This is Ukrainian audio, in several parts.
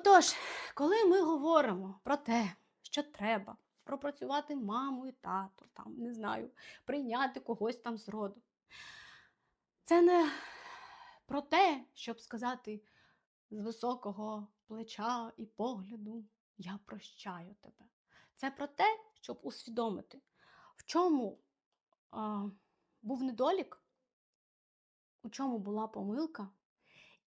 Отож, коли ми говоримо про те, що треба пропрацювати маму і тату, там, не знаю, прийняти когось там з роду, це не про те, щоб сказати з високого плеча і погляду я прощаю тебе. Це про те, щоб усвідомити, в чому а, був недолік, у чому була помилка,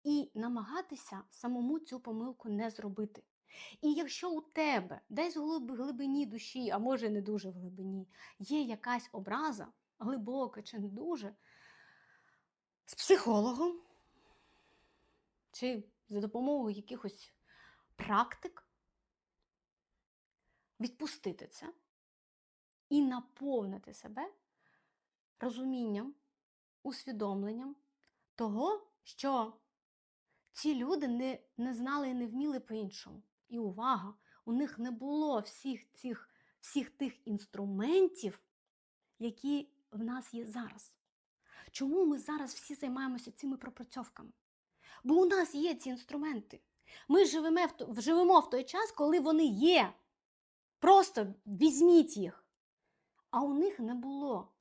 і намагатися самому цю помилку не зробити. І якщо у тебе десь в глибині душі, а може не дуже в глибині, є якась образа, глибока чи не дуже, з психологом чи за допомогою якихось практик відпустити це і наповнити себе розумінням, усвідомленням того, що ці люди не, не знали і не вміли по-іншому. І увага, у них не було всіх цих, всіх тих інструментів, які в нас є зараз. Чому ми зараз всі займаємося цими пропрацьовками? Бо у нас є ці інструменти. Ми живемо в, живемо в той час, коли вони є. Просто візьміть їх. А у них не було.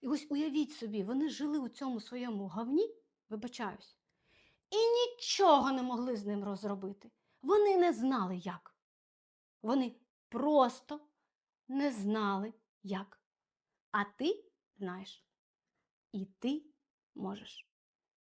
І ось уявіть собі, вони жили у цьому своєму говні, вибачаюсь, і нічого не могли з ним розробити. Вони не знали як. Вони просто не знали як. А ти знаєш. І ти можеш.